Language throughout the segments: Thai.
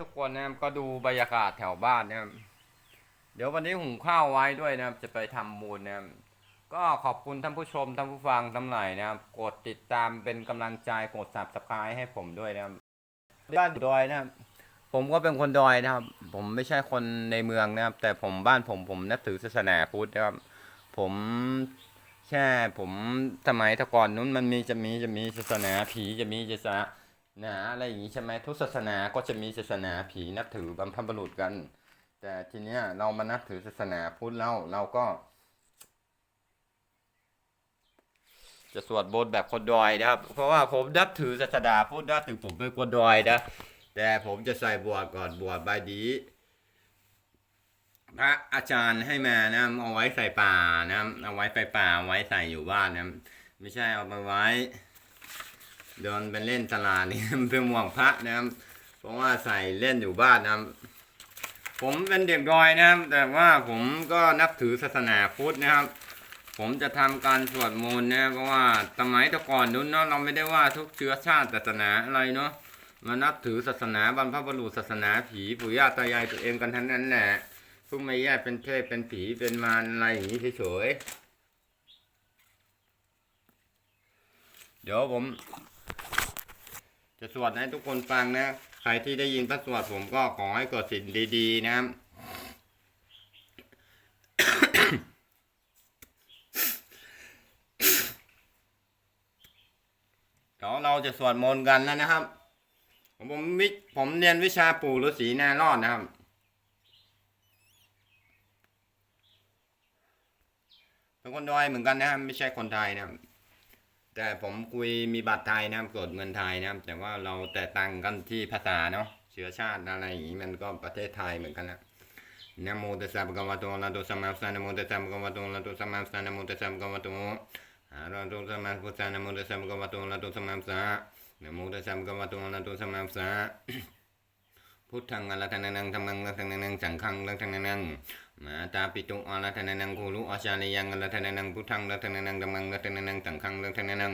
ทุกคนนะครับก็ดูบรรยากาศแถวบ้านนะครับเดี๋ยววันนี้หุงข้าวไว้ด้วยนะครับจะไปทำบุญนะครับก็ขอบคุณท่านผู้ชมท่านผู้ฟังทั้งหลายนะครับกดติดตามเป็นกำลังใจกด subscribe ให้ผมด้วยนะครับบ้านดอยนะครับ ผมก็เป็นคนดอยนะครับ ผมไม่ใช่คนในเมืองนะครับ แต่ผมบ้านผมผมนับถือศาสนาพุทธนะครับ ผมแค่ผมสมัยต่ก่อนนู้นมันมีจะมีจะมีศาสนาผีจะมีศาสนา นะอะไรอย่างนี้ใช่ไหมทุกศาสนาก็จะมีศาสนาผีนับถือบรรพบุรุษกัน แต่ทีเนี้ยเรามานับถือศาสนาพุทธแล้วเราก็ จะสวดบนต์แบบคนดอยนะครับ เพราะว่าผมนับถือศาสนาพุทธนะถึงผมเป็นคนดอยนะแต่ผมจะใส่บวชก่อนบวชใบายดีพระอาจารย์ให้มานะเอาไว้ใส่ป่านะเอาไว้ใส่ป่าเอาไว้ใส่อยู่บ้านนะไม่ใช่เอาไปไว้ เดินไปเล่นตลาดนี่เป็นห่วงพระนะครับเพราะว่าใส่เล่นอยู่บ้านนะครับ ผมเป็นเด็กดอยนะครับ แต่ว่าผมก็นับถือศาสนาพุทธนะครับ ผมจะทำการสวดมนต์นะเพราะว่าสมัยต่ก่อนนู้นเนาะเราไม่ได้ว่าทุกเชื้อชาติศาสนาอะไรเนาะมานับถือศาสนาบรรพบุรุษศาสนาผีปู่ย่าตายายตัวเองกันทั้งนั้นแหละพิ่งไม่แยกเป็นเทพเป็นผีเป็นมารอะไรอย่างนี้เฉยๆเดี๋ยวผม จะสวดให้ทุกคนฟังนะ ใครที่ได้ยินพระสวดผมก็ขอให้เกิดสิ่งดีๆนะครับเดี๋ยวเราจะสวดมนต์กันแล้วนะครับ ผมผมวิผมเรียนวิชาปู่ฤาษีนารอดนะครับ เป็นคนดอยเหมือนกันนะครับไม่ใช่คนไทยนะครับ แต่ผมคุยมีบัตรไทยนะครับกดเงินไทยนะครับ แต่ว่าเราแต่ตังกันที่ภาษาเนาะเชื้อชาติอะไรอย่างนี้มันก็ประเทศไทยเหมือนกันนะนะโมตัสสะภะคะวะโตอะระหะโตสัมมาสัมพุทธัสสะนะโมตัสสะภะคะวะโตอะระหะโตสัมมาสัมพุทธัสสะนะโมตัสสะภะคะวะโตอะระหะโตสัมมาสัมพุทธัสสะนะโมตัสสะภะคะวะโตอะระหะโตสัมมาสัมพุทธัสสะนะโมตัสสะภะคะวะโตอะระหะโตสัมมาสัมพุทธัสสะพุทธังอะระหะนังธัมมังอะระหะนังสังฆังอะระหะนัง มาตาปิตุอารัธนานังคูลุอาชาลิยังอารัธนานังพุทธังรัธนานังธัมมังรัธนานังสังฆังรัธนานัง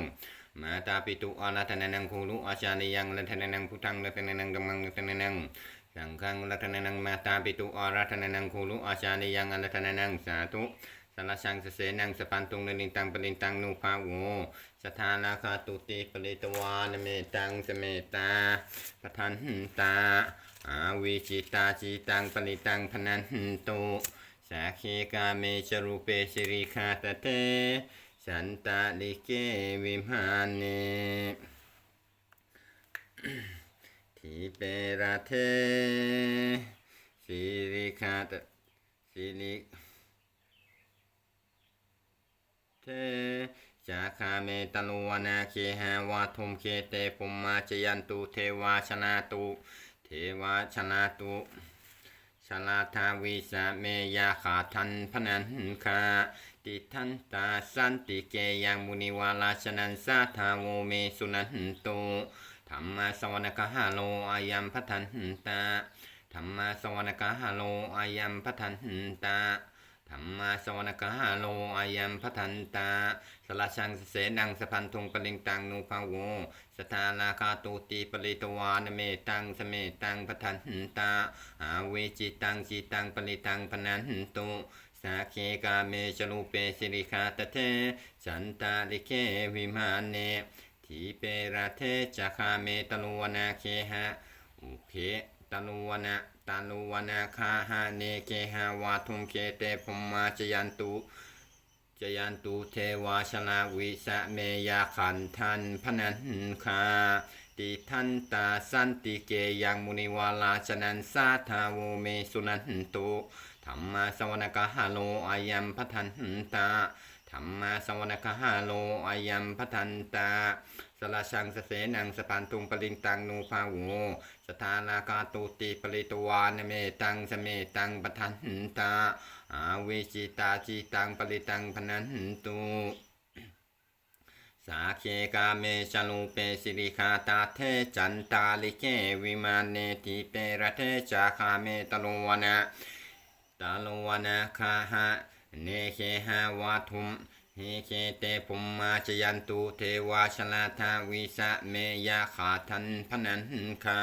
มาตาปิตุอารัธนานังคูลุอาชาลิยังรัธนานังพุทธังรัธนานังธัมมังรัธนานังสังฆังรัธนานังมาตาปิตุอารัธนานังคูลุอาชาลิยังอารัธนานังสาธุสารชังสเสนังสปันตุงนิตังปริตังนุภาโวสทานาคาตุติปริตวานเมตังสเมตาปทันตา อาวิจิตาจิตังปริตังพนันตุสักขีกาเมจรูเปสิริคาตเต สันตาลิเกวิมานเนทีเปราเทสิริคาตสิริเทจาคาเมตลุวนาเคหาวาทุมเคเตปุมมาจยันตุเทวาชนาตุ วาชนาตุชลาทาวิสะเมยาขาทันพนันคาติทันตาสันติเกยังมุนิวาลาชนันสาทาโวเมสุนันตุธรรมาสวนกหาโลอายัมพัทันตาธรรมาสวนกหาโลอายัมพัทันตา ธรรมาสวนกหาโลอายัมพัทันตาสลาชังเสนังสพันทุงปลิงตังนุภาโวสทานาคาตุติปริตวานเมตังสเมตังปทันตาอาเวจิตังจิตังปริตังพนันตุสาเคกาเมจลูเปสิริคาตเทจันตาลิเควิมานเนทีเปราเทจคาเมตลวนาเคหะอุเพ ตลุวนาตาลุวนาคาหาเนเคหาวาทุมเคเตภมมาจยันตุจยันตุเทวาชลาวิสะเมยาขันทันพนันคาติทันตาสันติเกยังมุนิวาลาชนันสาทาโวเมสุนันตุธรรมาสวนกหาโลอายัมพัทันตา ธรรมาสวนกหาโลอายัมพัทันตาสลาชังสเสนังสปันตุงปริงตังนูภาโวสทานาคาตุติปริตวานเมตังสเมตังปทันตาอาวิจิตาจิตังปริตังพนันตุสาเคกาเมชลูเปสิริคาตาเทจันตาลิเกวิมานเนติเประเทจาคาเมตโลวนะตาโลวนะคาหะ เนเคหาวาทุมเฮเคเตปุมมาจยันตุเทวาชลาทาวิสะเมยาขาทันพนันคา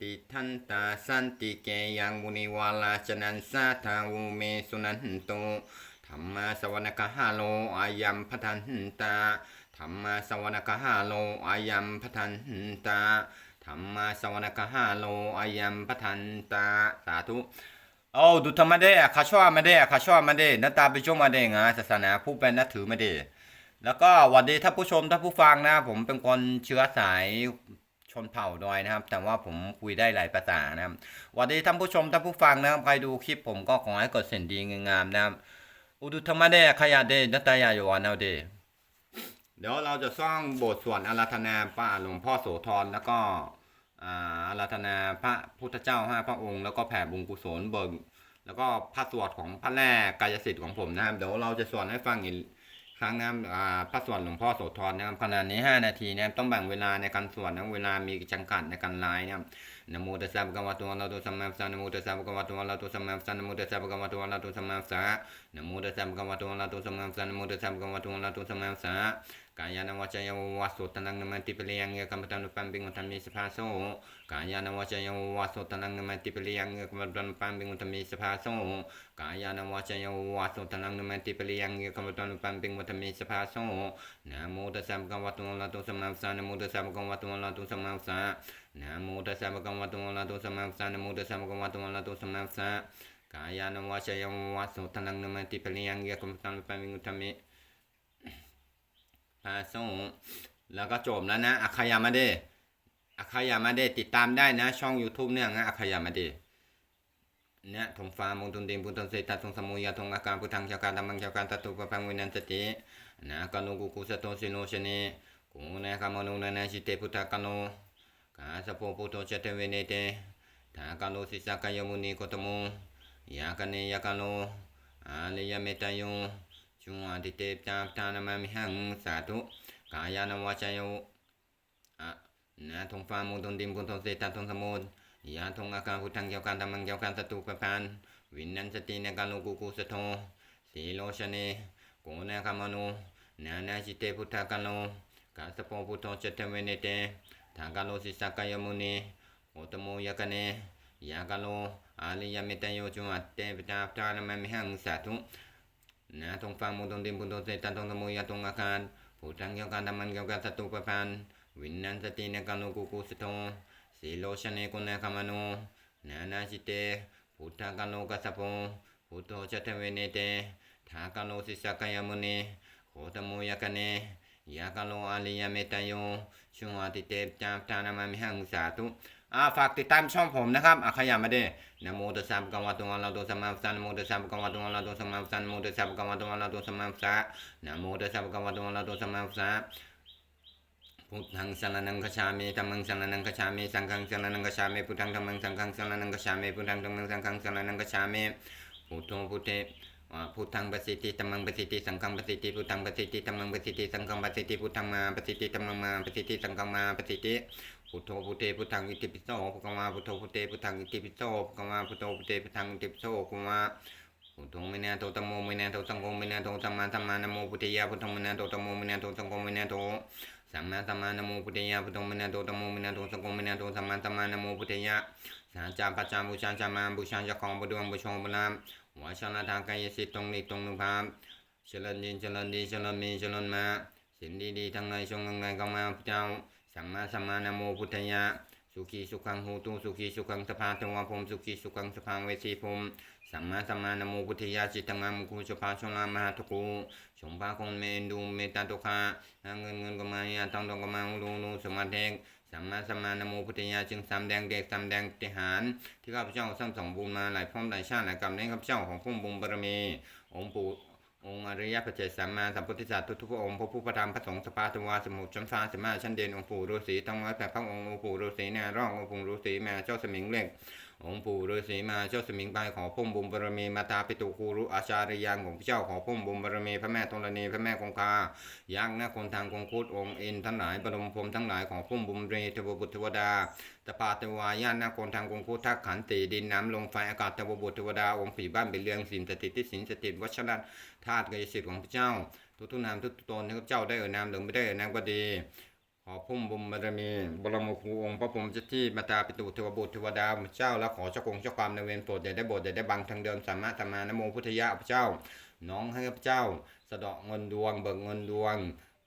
ติติทันตาสันติเกยังมุนิวาลาชนันสาทาวุเมสุนันโตธรรมาสวนกหาโลอายัมพัทันตาธรรมาสวนกหาโลอายัมพัทันตาธรรมาสวนกหาโลอายัมพัทันตาสาธุ โอ้ดูธรรมะเดอะคาชอบมาเดอะคาชอบมาเดนัตตาไปชมมาเดงาศาสนาผู้เป็นนับถือมาเดแล้วก็วัสดีท่านผู้ชมท่านผู้ฟังนะผมเป็นคนเชื้อสายชนเผ่าดอยนะครับ แต่ว่าผมคุยได้หลายภาษานะครับวัสดีท่านผู้ชมท่านผู้ฟังนะครับใครดูคลิปผมก็ขอให้กดเสียงดีงามๆนะครับอุดุธรรมะเดอะขยะเดนัตายาโยวันเอาเดเดี๋ยวเราจะสร้างโบสถ์ส่วนอาราธนาป้าหลวงพ่อโสธรแล้วก็ อาราธนาพระพุทธเจ้าห้าพระองค์แล้วก็แผ่บุญกุศลเบิกแล้วก็พระสวดของพระแร่กายสิทธิ์ของผมนะครับเดี๋ยวเราจะสวดให้ฟังอีกครั้งนะครับอาพระสวดหลวงพ่อโสธรนะครับขนาดนี้ 5 นาทีนะครับต้องแบ่งเวลาในการสวดนะเวลามีจำกัดในการไลน์นะครับ นโมตัสสะภะคะวะโตอะระหะโตสัมมาสัมพุทธัสสะนโมตัสสะภะคะวะโตอะระหะโตสัมมาสัมพุทธัสสะนโมตัสสะภะคะวะโตอะระหะโตสัมมาสัมพุทธัสสะนโมตัสสะภะคะวะโตอะระหะโตสัมมาสัมพุทธัสสะนโมตัสสะภะคะวะโตอะระหะโตสัมมาสัมพุทธัสสะกายานวาจยวาสุตันังนมันติเปลียงเงกัมปตันุปัมปิงุตัมมิสภาโซกายานวาจยวาสุตันังนมันติเปลียงเงกัมปตันุปัมปิงุตัมมิสภาโซกายานวาจยวาสุตันังนมันติเปลียงเงกัมปตันุปัมปิงุตัมมิสภาโซนะโมตัสสะภะคะวะโตอะระหะโตสัมมาสัมพุทธัสสะนะโมตัสสะภะคะวะโตอะระหะโตสัมมาสัมพุทธัสสะ นะโมตัสสะภะคะวะโตอะระหะโตสัมมาสัมพุทธัสสะนะโมตัสสะภะคะวะโตอะระหะโตสัมมาสัมพุทธัสสะกายานวาจายวาสุตันังนมันติเปลียงเงกัมตันุปัมปิงุตมิพาสงแล้วก็จบแล้วนะอัคยามาเดอัคยามาเดติดตามได้นะ ช่อง YouTube เนี่ยนะอัคยามาเดเนี่ยทงฟ้ามงตุนดินพุทธเสตัทงสมุยาทงอาการพุทธังชาการธรรมังชาการตตุปพังวินันสตินะกานุกุกุสโตสิโนชเนกุนะกามนุนะนะชิเตพุทธกานุ กาสะโพพุทโธเจเตเวเนเตทากาโลสิสากายมุนีโกตโมยากเนยากาโลอาเลยเมตายโยจุงอาติเตปจาปตานามามิหังสาธุกายานวาจายุอะนะทงฟ้ามุตนดิมกุนทงเสตันทงสมุนยาทงอาการพุทธังเกี่ยวกันธรรมังเกี่ยวกันตตุปปานวินนันสติในการลุกุกุสโทสีโลชเนโกนะคามโนนานาจิเตพุทธากาโลกาสปพุทโธเจตเวเนเต ทากาโลสิสากายมุนีโอตโมยกเนยากาโลอาลิยเมตโยจุอัตเตปจาปตานามามิหังสาธุนะตรงฟังมุตรงดิมพุทโธเสตันตรงสมุยตรงอาการผู้ทังเกี่ยวกันธรรมันเกี่ยวกันสตุปพันวินนันสตินการโลกุกุสโตสีโลชเนกุณะคามโนนานาชิเตพุทธกันโลกัสสะโพพุทโธจัตเวเนเตทากันโลสิสกายมุนีโคตโมยกเน ยากันโลอาลิยเมตโยชุงอาติเตปจามทานามามิหังสาธุอ่าฝากติดตามช่องผมนะครับอาขยามาเดนะโมตัสสะภะคะวะโตอะระหะโตสัมมาสัมภัสสะนะโมตัสสะภะคะวะโตอะระหะโตสัมมาสัมภัสสะนะโมตัสสะภะคะวะโตอะระหะโตสัมมาสัมภัสสะนะโมตัสสะภะคะวะโตอะระหะโตสัมมาสัมพุทธัสสะพุทธังสรณังคัจฉามิธัมมังสรณังคัจฉามิสังฆังสรณังคัจฉามิพุทธังธัมมังสังฆังสรณังคัจฉามิพุทธังธัมมังสังฆังสรณังคัจฉามิพุทโธพุทเทอ่า พุทธังปสิทธิธัมมังปสิทธิสังฆังปสิทธิพุทธังปสิทธิธัมมังปสิทธิสังฆังปสิทธิพุทธังมาปสิทธิธัมมังมาปสิทธิสังฆังมาปสิทธิพุทโธพุทเทพุทธังอิติปิโสภะควาพุทโธพุทเทพุทธังอิติปิโสภะควาพุทโธพุทเทพุทธังอิติปิโสภะควาพุทโธมินาโตตัมโมมินาโตสังโฆมินาโตสัมมาสัมมานโมพุทธิยาพุทโธมินาโตตัมโมมินาโตสังโฆมินาโตสัมมาสัมมานโมพุทธิยาพุทโธมินาโตตัมโมมินาโตสังโฆมินาโตสัมมาสัมมานโมพุทธิยาสาจาปัจจาบูชาจามาบูชาจะของบุดวงบุชงบุญาม วชนะทางกายสิทธิ์ตรงนี้ตรงนุภาพเจริญดีเจริญดีเจริญมีเจริญมาสิ่งดีๆทั้งในช่วงในกำมาพระเจ้าสัมมาสัมมานโมพุทธายะสุขีสุขังหูตุสุขีสุขังสภาตวะพมสุขีสุขังสภาเวสีพมสัมมาสัมมานโมพุทธายะจิตตังอามุกุสภาชลามหาทุกุชมภาคงเมนดูเมตตาตุคาเงินเงินก็มายาทองทองก็มาอุลูลูสมาเทก สัมมาสัมมานโมพุทธายจึงสำแดงเด็กสำแดงติหารที่ข้าพเจ้าสร้างสองบูรณ์มาหลายพร้อมหลายชาติหลายกรรมในข้าพเจ้าของพุ่มบุญบารมี องค์ปู่องค์อริยปัจเจสัมมาสัมพุทธเจ้าทุกทุกพระองค์พระผู้ประธรรมพระสงฆ์สปาตวาสมุทชัมฟ้าสมมาชั้นเด่นองค์ปู่ฤาษีต้องไว้แต่พระองค์องค์ปู่ฤาษีแน่ร่ององค์ปู่ฤาษีแม่เจ้าสมิงเล็ก องค์ปู่ฤาษีมาเจ้าสมิงไปขอพุ่มบุญบารมีมาตาปิตุคูรุอาชาริยังของพระเจ้าขอพุ่มบุญบารมีพระแม่ธรณีพระแม่คงคายักษ์นาคนทางคงคุดองค์อินทั้งหลายบรมพรมทั้งหลายของพุ่มบุญเรเทวบุตรเทวดาตปาเทวายานนาคนทางกงคุทักขันติดินน้ำลมไฟอากาศเทวบุตรเทวดาองค์ผีบ้านเป็นเรืองสินสถิที่สินสถิวัชรัตธาตุกายสิทธิ์ของพระเจ้าทุกทุกนามทุกตนที่ข้าพเจ้าได้เอ่ยนามหรือไม่ได้เอ่ยนามก็ดี ขอพุ่มบุญบารมี บรมครูองค์พระพรหมเจ้าที่มาตาปิตุเทวบุตรเทวดาเจ้าและขอเจ้ากงเจ้าความในเวรโปรดอย่าได้บดอย่าได้บังทางเดินสามารถธรรมานโมพุทธยะพระเจ้า น้องให้พระเจ้า สะเดาะเงินดวง เบิกเงินดวง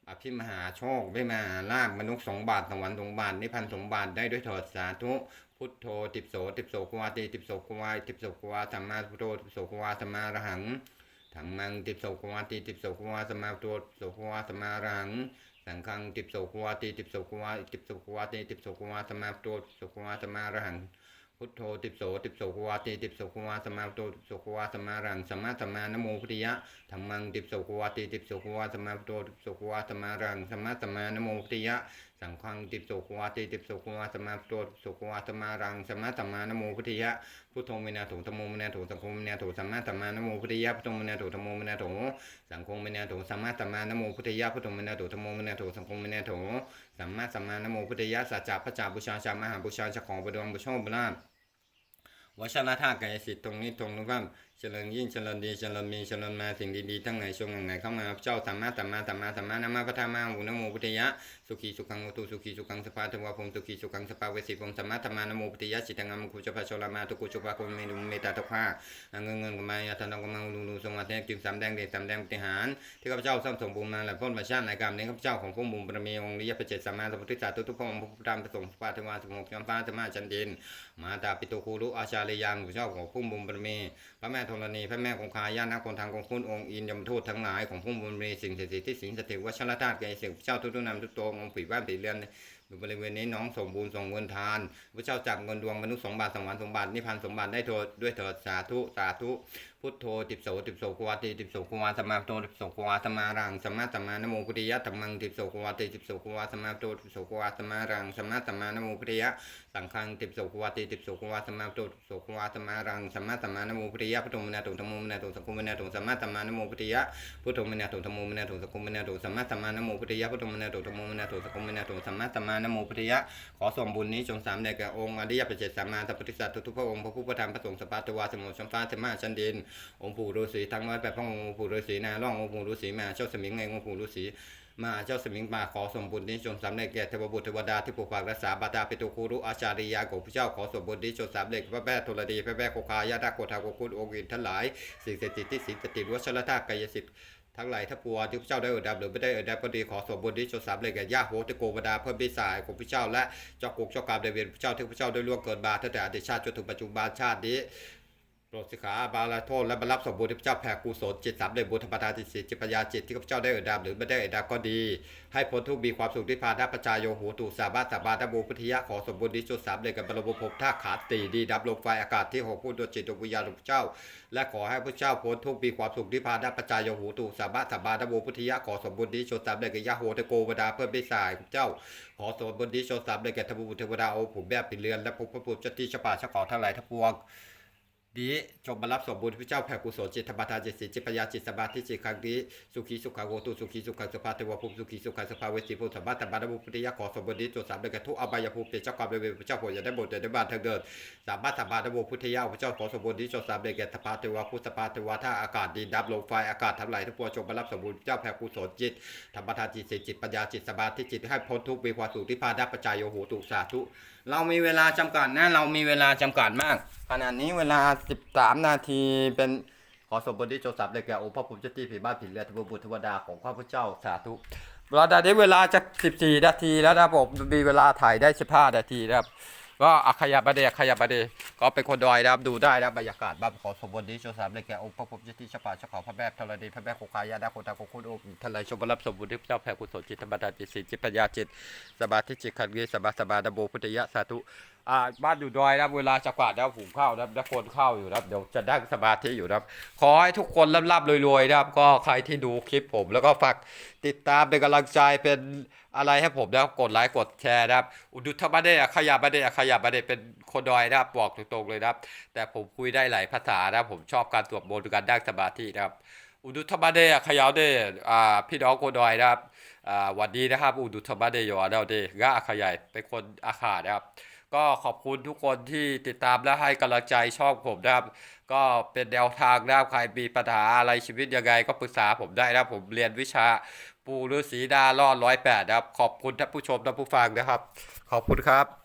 อภิมหาโชคได้มาลาบมนุษย์สงบาทสวรรค์สงบาทนิพพานสงบาทได้ด้วยเถิดสาธุพุทโธติปโสติปโสกวาติติปโสกวาติปโสกวาสัมมาพุทโธติปโสกวาสัมมาอรหังถังมังติปโสกวาติติปโสกวาสัมมาพุทโธติปโสกวาสัมมาอรหัง สังฆังติปโสคุวาติติปโสคุวาติปโสคุวาติติปโสคุวาสัมมาพุทโธติปโสกุวาสัมมาอรหังพุทโธติปโสติปโสคุวาติติปโสคุวาสัมมาพุทโธติปโสกุวาสัมมารหังสัมมาสัมมานโมพุทธิยะธรรมังติปโสคุวาติติปโสคุวาสัมมาพุทโธติปโสกุวาสัมมารหังสัมมาสัมมานโมพุทธิยะ สังฆังติสกุวาติติสกุวาสัมมาติปโสกุวาสัมมารังสัมมาสัมมานโมพุทธิยะพุทโธมินาโถธัมโมมินาโถสังฆมินาโถสัมมาสัมมานโมพุทธิยะพุทโธมินาโถธัมโมมินาโถสังฆมินาโถสัมมาสัมมานโมพุทธิยะพุทโธมินาโถธัมโมมินาโถสังฆมินาโถสัมมาสัมมานโมพุทธิยะสัจจะพระจาบูชาชามหาบูชาชของบดวงบุโชบุลาภวัชรธาตุกายสิทธิ์ตรงนี้ตรงนู้นว่า เจริญยิ่งเจริญดีเจริญมีเจริญมาสิ่งดีๆทั้งไหนช่วงไหนเข้ามาเจ้าธรรมะธรรมะธรรมะธรรมะนามาพระธรรมาหูนโมพุทธยะสุขีสุขังโอตุสุขีสุขังสภาทวาพงสุขีสุขังสภาเวสีพงธรรมะธรรมานโมพุทธยะจิตังงัมคุจพะโชลามาตุกุจุปะคุเมนุเมตตาตุภาเงินเงินกุมายาธนกุมังลุลุสวัสดิ์จึงสามแดงเดชสามแดงปฏิหารที่ข้าพเจ้าสร้างสมบูรณ์มาและพ้นมาชาติในกรรมนี้ข้าพเจ้าของพระบุญบารมีองค์นิยพระเจตสัมมาสัมพุทธเจ้าทุกพระองค์พระพุทธธรรมพระสงฆ์พระธรรมะสมุขจำปาธรรมะจันดินมาตาปิโตคูรุอาชาลียังผู้เจ้าของพุ่มบุญบารมีพระแม่ธรณีพระแม่คงคาญาณคนทางของคุณองค์อินยมทูตทั้งหลายของผู้บุญมีสิ่งศักดิ์สิทธิ์ที่สิงสถิตวัชรธาตุแก่สิ่งเจ้าทุกๆนามทุกตัวองค์ผีบ้านผีเรือนอยู่บริเวณนี้น้องสมบูรณ์ส่งเงินทานพระเจ้าจับเงินดวงมนุษย์สมบัติสวรรค์สมบัตินิพพานสมบัติได้โทษด้วยเถิดสาธุสาธุ พุทโธติปโสติปโสกวาติติปโสกวาสมาโตติปโสกวาสมารังสมาสมานโมพุทธิยะธรรมังติปโสกวาติติปโสกวาสมาโตติปโสกวาสมารังสมาสมานโมพุทธิยะสังฆังติปโสกวาติติปโสกวาสมาโตติปโสกวาสมารังสมาสมานโมพุทธิยะพุทโธมนาโตธรรมโมมนาโตสังฆมนาโตสัมาสมานโมพุทธิยะพุทโธมนาโตธรรมโมมนาโตสังฆมนาโตสัมาสมานโมพุทธิยะพุทโธมนาโตธรรมโมมนาโตสังฆมนาโตสัมาสมานโมพุทธิยะขอส่งบุญนี้จงสามแด่แก่องค์อริยปัจเจกสัมมาสัพพุทธสัตว์ทุกพระองค์พระผู้ประทานพระสงฆ์สัพพะตวาสมุทรสัมฟ้าสมาชันดินองค์ปู่ฤาษีทั้งร้อยแปดพระององค์ปู่ฤาษีนาล่ององค์ปู่ฤาษีมาเจ้าสมิงไงองค์ปู่ฤาษีมาเจ้าสมิงมาขอสมบุญนี้จงสำเร็จแก่เทวบุตรเทวดาที่ปกปักรักษาบาดาปิตุคูรุอาชาริยาของพระเจ้าขอสมบุญนี้จงสำเร็จพระแม่ธรณีพระแม่โคคายาดาโกธาโกคุณองค์อินทั้งหลายสิ่งเศักดิ์สิทธิ์ที่สิงสถิตวัชรธาตุกายสิทธิ์ทั้งหลายทัพปัวที่พระเจ้าได้เอ่ยดับหรือไม่ได้เอ่ยดับก็ดีขอสมบุญนี้จงสำเร็จแก่ย่าโหติโกวดาเพื่อบิสายของพระเจ้าและเจ้ากุกเจ้ากรรมในเวรพระเจ้าที่พระเจ้าได้ล่วงเกินมาตั้งแต่อดีตชาติจนถึงปัจจุบันชาตินี้ รดสิกขาบาลาโทษและบรรลับสมบูรณ์ที่พระเจ้าแผ่กุศลจิตสามเดชบุญธรรมดาจิตสีจิตปัญญาจิตที่ข้าพเจ้าได้เอ่ยดามหรือไม่ได้เอ่ยดามก็ดี ให้พ้นทุกข์มีความสุขที่พาดัประจายโยโหตุสาบาสาบาตบูพุทธิยะขอสมบูรณ์ที่จุดสามเดชกับบรมภพท่าขาตีดีดับลมไฟอากาศที่หกพูดดวงจิตดวงวิญญาณของพระเจ้า และขอให้พระเจ้าพ้นทุกข์มีความสุขที่พาดัประจายโยโหตุสาบาสาบาตบูพุทธิยะขอสมบูรณ์ที่จุดสามเดชกับยะโหตโกวดาเพื่อบิสายของเจ้า ขอสมบูรณ์ที่จุดสามเดชแก่ทบุตรเทวดาโอผู้แบบปิเรือนและพระพุทธเจ้าที่ชป่าชะขอทั้งหลายทั้งปวง ดีจงบรรลับสมบูรณ์พระเจ้าแผ่กุศลจิตธรรมทานจิตสิจิตปัญญาจิตสมาธิจิตครั้งนี้สุขีสุขังโหตุสุขีสุขังสภาเทวภูมิสุขีสุขังสภาเวสีภูมิสัมมาตัมบาบุพุทธิยะขอสมบูรณ์นี้จงสามเด็จทุกอบายภูมิเป็นเจ้ากรรมในเวรพระเจ้าโปรดอย่าได้บทอย่าได้บาททางเดินสามารถสัมบาบุพุทธิยะพระเจ้าขอสมบูรณ์นี้จงสามเด็จแก่สภาเทวภูมิสภาเทวท่าอากาศดีดับลมไฟอากาศทั้งหลายทั้งปวงจงบรรลับสมบูรณ์พระเจ้าแผ่กุศลจิตธรรมทานจิตสิจิตปัญญาจิตสมาธิจิตให้พ้นทุกข์มีความสุขที่พาดับปัจจัยโยโหตุสาธุ เรามีเวลาจำกัดนะเรามีเวลาจำกัดมากขณะนี้เวลา 13 นาทีเป็นขอสมบูรณ์ที่โจทย์เลยแก่องค์พระภูมิเจ้าที่ผีบ้านผีเรือทวบุตรทวดาของข้าพเจ้าสาธุเราได้เวลาจะ 14 นาทีแล้วนะผมมีเวลาถ่ายได้ 15 นาทีนะครับ ก็อัคยาบดีอัคยาบดีก็เป็นคนดอยนะครับดูได้นะบรรยากาศบ้านขอสมบูรณ์ที่โจทย์ได้แก่องค์พระภูมิเจ้าที่ชปาชขอพระแม่ธรณีพระแม่โคคายาดาโคตาโคคุณองค์ทลายชมรับสมบูรณ์ที่เจ้าแผ่กุศลจิตธรรมดาจิตสีจิตปัญญาจิตสมาธิจิตขันธ์เวสมาสมาดโบพุทธยะสาธุ อ่าบ้านอยู่ดอยนะเวลาจะกวาดแล้วหุงข้าวนะแล้วคนข้าวอยู่นะครับเดี๋ยวจะได้สมาธิอยู่นะครับขอให้ทุกคนร่ำๆรวยๆนะครับก็ใครที่ดูคลิปผมแล้วก็ฝากติดตามเป็นกำลังใจเป็นอะไรให้ผมนะครับกดไลค์กดแชร์นะครับ อุดุทบาเดะขยับาเดะขยับาเดะเป็นคนดอยนะครับบอกตรงๆเลยนะครับ แต่ผมคุยได้หลายภาษานะครับผมชอบการสวดมนต์การนั่งสมาธินะครับอุดุทบาเดะขยาวเดะอ่าพี่น้องคนดอยนะครับอ่าหวัดดีนะครับ อุดุทบาเดโยอาดาเดกะอาขยายเป็นคนอาขานะครับ ก็ขอบคุณทุกคนที่ติดตามและให้กำลังใจชอบผมนะครับ ก็เป็นแนวทางนะครับใครมีปัญหาอะไรชีวิตยังไงก็ปรึกษาผมได้นะผมเรียนวิชาปู่ฤาษีดารอดร้อยแปดนะครับ ขอบคุณท่านผู้ชมท่านผู้ฟังนะครับ ขอบคุณครับ